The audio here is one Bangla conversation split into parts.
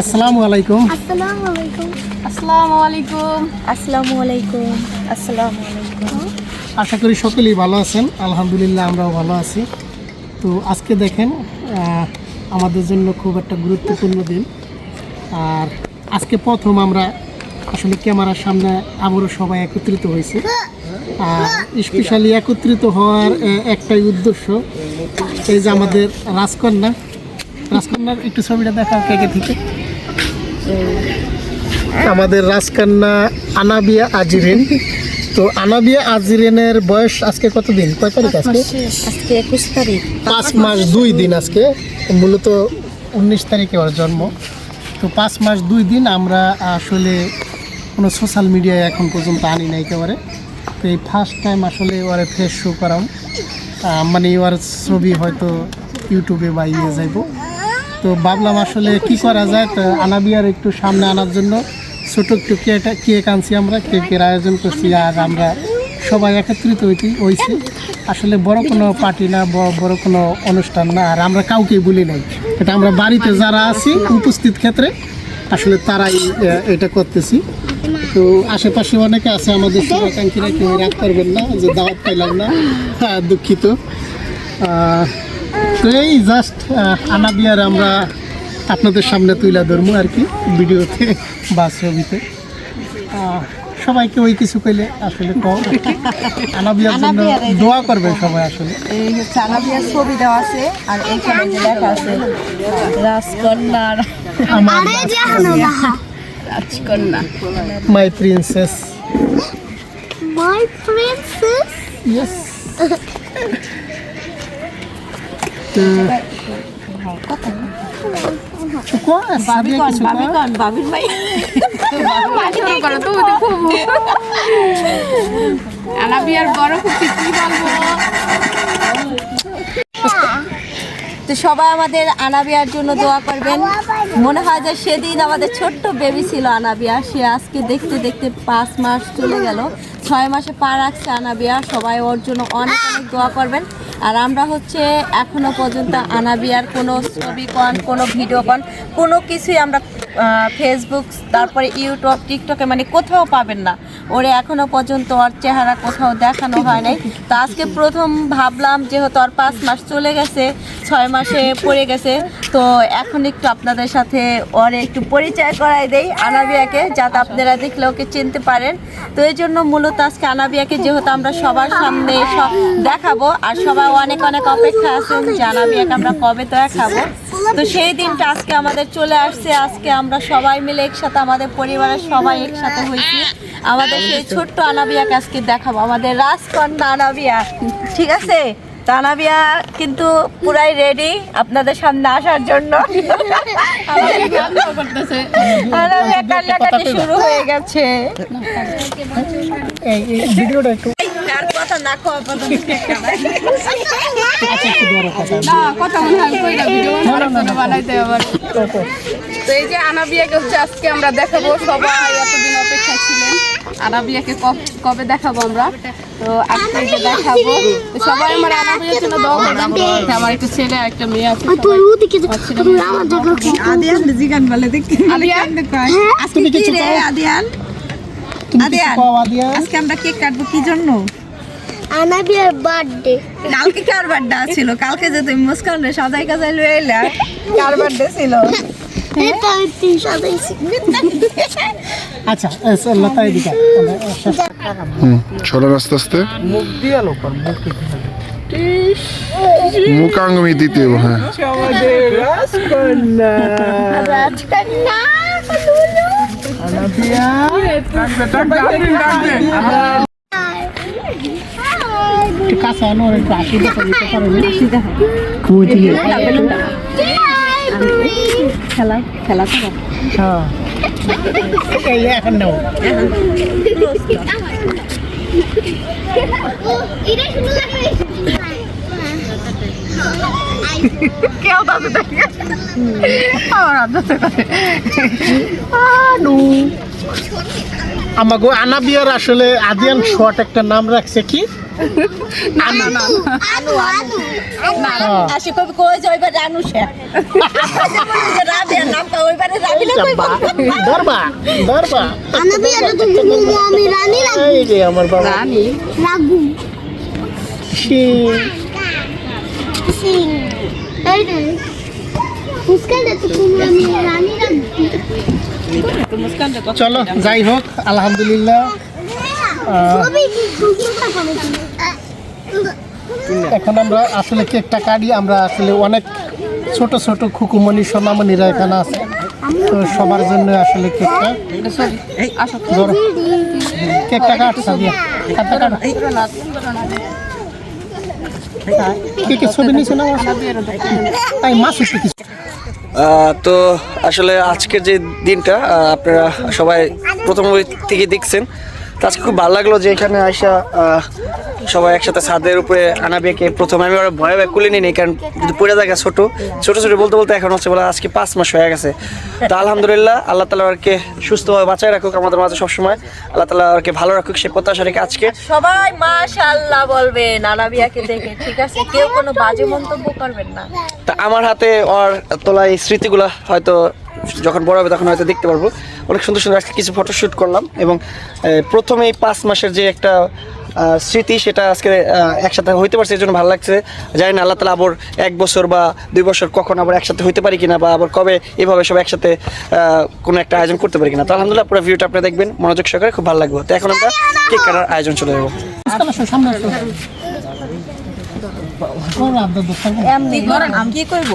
আসসালামু আলাইকুম। আসসালামু আলাইকুম আসসালামু আলাইকুম আসসালামু আলাইকুম আসসালামু আলাইকুম আশা করি সকলেই ভালো আছেন। আলহামদুলিল্লাহ আমরাও ভালো আছি। তো আজকে দেখেন আমাদের জন্য খুব একটা গুরুত্বপূর্ণ দিন। আর আজকে প্রথম আমরা আসলে ক্যামেরার সামনে আবারও সবাই একত্রিত হয়েছে। আর স্পেশালি একত্রিত হওয়ার একটাই উদ্দেশ্য এই যে আমাদের রাজকন্যা। রাজকন্যার একটু ছবিটা দেখা কেকে থেকে? আমাদের রাজকন্যা আনাবিয়া আজিরিন। তো আনাবিয়া আজিরিনের বয়স আজকে কতদিন? কয় তারিখ আজকে? আজকে একুশ তারিখ। পাঁচ মাস দুই দিন আজকে। মূলত উনিশ তারিখে ওর জন্ম। তো পাঁচ মাস দুই দিন আমরা আসলে কোনো সোশ্যাল মিডিয়ায় এখন পর্যন্ত আনি নাই একেবারে। তো এই ফার্স্ট টাইম আসলে ওরে ফেস শো করাম। মানে ওর ছবি হয়তো ইউটিউবে বা ইয়ে যাইব। তো ভাবলাম আসলে কি করা যায়? তো আনাবিয়ার একটু সামনে আনার জন্য ছোটো একটু কেক কেক আনছি আমরা, কেকের আয়োজন করছি আর আমরা সবাই একত্রিত হইতে হয়েছি আসলে বড় কোনো পার্টি না বড় কোনো অনুষ্ঠান না, আর আমরা কাউকে বলি নাই। এটা আমরা বাড়িতে যারা আছি, উপস্থিত ক্ষেত্রে, আসলে তারাই এটা করতেছি। তো আশেপাশে অনেকে আছে আমাদের শুভাকাঙ্ক্ষীরা, কেউ রাগ করবেন না, যে দাওয়াত পাইলাম না। হ্যাঁ দুঃখিত। তো এই জাস্ট আনাবিয়ার আমরা আপনাদের সামনে তুলে ধরবো আর কি ভিডিওতে বা ছবিতে। সবাইকে ওই কিছু কইলে আসলে কম আনাবিয়ার জন্য দোয়া করবে সবাই আসলে। এই হচ্ছে আনাবিয়ার ছবি দেওয়া আছে আর এইখানে যে লেখা আছে রাজকন্যার আমার আরে জাহানো বাহা রাজকন্যা। My princess my princess yes বাবি কন বাবি কন বাবির ভাই আনাবিয়ার বড় খুশি কি বলব তো সবাই আমাদের আনাবিয়ার জন্য দোয়া করবেন। মনে হয় যে সেদিন আমাদের ছোট্ট বেবি ছিল আনাবিয়া। সে আজকে দেখতে দেখতে পাঁচ মাস চলে গেল। ছয় মাসে পা রাখছে আনাবিয়া। সবাই ওর জন্য অনেক অনেক দোয়া করবেন। আর আমরা হচ্ছে এখনও পর্যন্ত আনাবিয়ার কোনো ছবি কন, কোনো ভিডিও কন, কোনো কিছুই আমরা ফেসবুক তারপরে ইউটিউব টিকটকে মানে কোথাও পাবেন না। ওরে এখনও পর্যন্ত ওর চেহারা কোথাও দেখানো হয় নাই। তো আজকে প্রথম ভাবলাম যেহেতু ওর পাঁচ মাস চলে গেছে, ছয় মাসে পড়ে গেছে, তো এখন একটু আপনাদের সাথে ওর একটু পরিচয় করাই দেই আনাবিয়াকে, যাতে আপনারা দেখলে ওকে চিনতে পারেন। তো এই জন্য মূলত আজকে আনাবিয়াকে যেহেতু আমরা সবার সামনে সব দেখাবো, আর সবাই অনেক অনেক অপেক্ষা আছেন যে আনাবিয়াকে আমরা কবে তো দেখাবো তো সেই দিনটা আজকে আমাদের চলে আসছে, আজকে আমরা সবাই মিলে একসাথে আমাদের পরিবারের সবাই একসাথে হয়েছি। আমাদের সেই ছোট্ট আনাবিয়াকে আজকে দেখাবো। আমাদের রাজকন্যা আনাবিয়া, ঠিক আছে? তানাবিয়া কিন্তু পুরাই রেডি আপনাদের সামনে আসার জন্য। শুরু হয়ে গেছে। কথা না কওয়া পর্যন্ত না কথা মনে হয় কইরা ভিডিও বানাইতে আবার। তো, এই যে আনাবিয়াকে হচ্ছে আজকে আমরা দেখাবো সবাই এতদিন অপেক্ষায় ছিলেন। আনাবিয়াকে কবে দেখাবো আমরা? তো আজকে এই যে দেখাবো তো সবাই আমার আনাবিয়ার জন্য দোয়া করবেন। আমার একটা ছেলে আর একটা মেয়ে আছে তুই ওদিকে যা তুই আমার জায়গা আদিয়ান জিগান বলে দেখি আদিয়ান? তুমি কিছু কও? আদিয়ান? আদিয়ান। আজকে আমরা কেক কাটবো কি জন্য? আনাবিয়ার বার্থডে কালকে কার বার্থডে ছিল? কালকে যে তুমি মুস্কান রে সাজাই কাজাই লয়ে এলা কার বার্থডে ছিল? আচ্ছা লতা এদিকে হুম আস্তে আস্তে। মুখ দিয়ে লোক মুখ দিতে দিতে হ্যাঁ। রাজকন্যা রাজকন্যা আনাবিয়া। একটু কাছে আনো আর একটু আশি দেখা দিতে পারো ওই দিকে। খেলা খেলা করো হ্যাঁ। এই এখন নাও কেউ দেখে। আমার আমাকে আনাবিয়ার আসলে আদিয়ান শর্ট একটা নাম রাখছে কি? আসি কবি কই সে রাবিলে এটা মোমো আমি রানী লাগু এই যে আমার বাবা রানী লাগু শিং। সিং এই রে মুস্কান দে তো তুমি আমি রানী লাগু চলো যাই হোক আলহামদুলিল্লাহ ছবি কি সুন্দর করে এখন আমরা আসলে কেকটা কাটি আমরা আসলে অনেক ছোট ছোট খুকুমণি সোনামণিরা এখানে আছে। তো সবার জন্য আসলে কেকটা। কেকটা কাটছা দিয়া কাটটা কাটো। কে কে ছবি না তাই মাছ কিছু? তো আসলে আজকের যে দিনটা আপনারা সবাই প্রথম থেকে দেখছেন। আজকে খুব ভালো লাগল যে এখানে আসা সবাই একসাথে ছাদের উপরে আনাবিয়াকে প্রথমে। আমি ওরা ভয়ে ভয়ে কুলে নিই কারণ যদি পড়ে থাকে ছোট ছোট ছোট বলতে বলতে এখন হচ্ছে বলে আজকে পাঁচ মাস হয়ে গেছে। তো আলহামদুলিল্লাহ আল্লাহ তালা আরকে সুস্থভাবে বাঁচায় রাখুক আমাদের মাঝে সবসময়। আল্লাহ তালা আরকে ভালো রাখুক সে প্রত্যাশা রেখে আজকে। সবাই মাশাআল্লাহ বলবেন আনাবিয়াকে দেখে ঠিক আছে? কেউ কোনো বাজে মন্তব্য করবেন না। তা আমার হাতে ওর তোলা এই স্মৃতিগুলো হয়তো যখন বড় হবে তখন হয়তো দেখতে পারব। অনেক সুন্দর সুন্দর আজকে কিছু ফটোশ্যুট করলাম এবং প্রথমে এই পাঁচ মাসের যে একটা স্মৃতি সেটা আজকে একসাথে হইতে পারছে এই জন্য ভালো লাগছে। জানি না, আল্লাহ তালা আবার এক বছর বা দুই বছর কখন আবার একসাথে হইতে পারি কিনা বা আবার কবে এভাবে সব একসাথে কোনো একটা আয়োজন করতে পারি কিনা। তো আলহামদুলিল্লাহ, পুরো ভিডিওটা আপনি দেখবেন। মনোযোগ সহকারে খুব ভালো লাগবে। তো এখন আমরা কেক কাটার আয়োজন চলে যাব কি করব?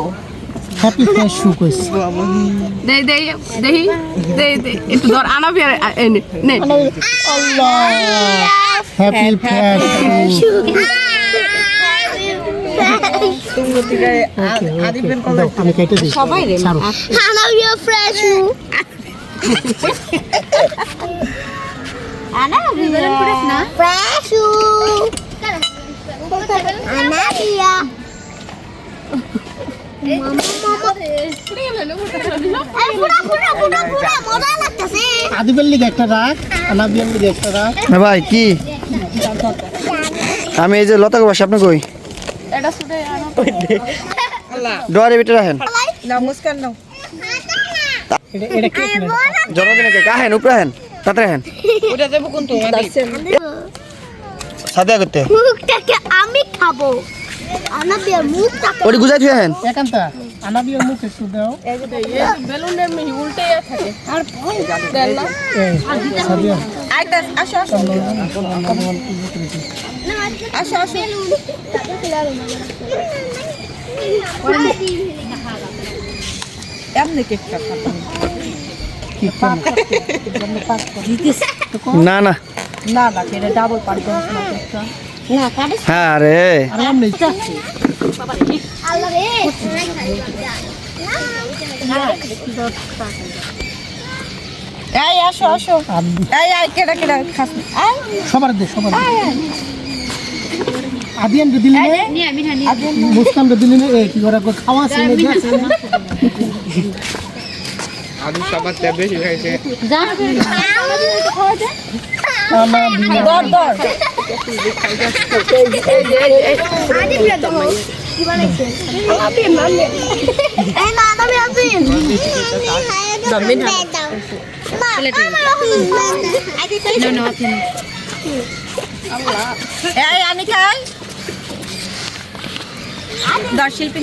হ্যাপি ফ্রেশ শু কইছে দেই দেই দেই দেই দেই একটু ধর আনাবি আর এই নে আল্লাহ হ্যাপি ফ্রেশ শু আমি কেটে দিই। সবাই রে। আনাবি ফ্রেশ আনাবি ফ্রেশ আনাবিয়া পুরা ভাই কি আমি এই যে লতা বাসা, আপনি কই? ডোয়ারে ভিতরে রাখেন জন্মদিনে কেক আহেন, উপরে আহেন তাতে করতে। আমি খাব। ওটি গুজাই থুই আহেন। একান্তা আনাবিয়ার মুখ একটু দাও। বেলুনের মিহি উল্টে থাকে এই সাদিয়া আইতা আসো আসো আসো আসো এমনি কেক না না। না না ডাবল না না কাটে হ্যাঁ রে। এই আসো আসো। এই আই কেডা কেডা খাস। আই সবার দে সবার দে। আদিয়ান রে দিলি না। মুস্কান রে দিলি না। এ কি করে খাওয়া আছে না আছি। জমিন দাও মা এই খাই দর শিল্পী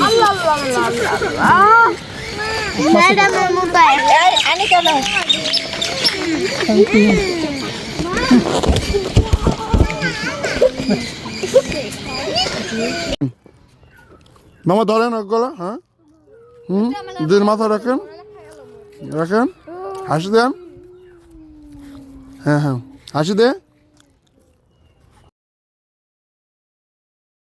ম্যাডামের মোবাইল এই আনি কেন মামা ধরেন গলা হ্যাঁ? হুম? দুই মাথা রাখেন। রাখেন। হাসি দেন। হ্যাঁ হ্যাঁ। হাসি দে।